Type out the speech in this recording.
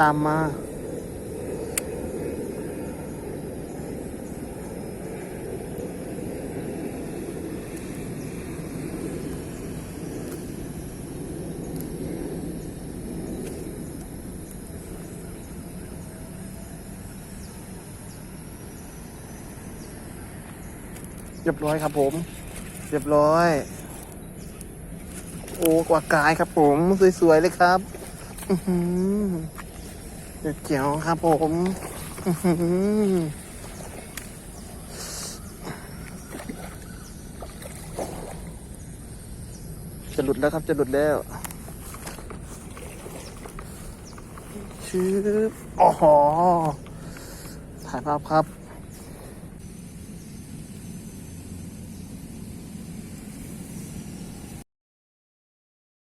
ตามมา เรียบร้อยครับผม เรียบร้อย โอ้กว่ากายครับผม สวย ๆ เลยครับ อือหือ เจียวครับผมจะหลุดแล้วครับจะหลุดแล้วชืบอ๋อถ่ายภาพครับ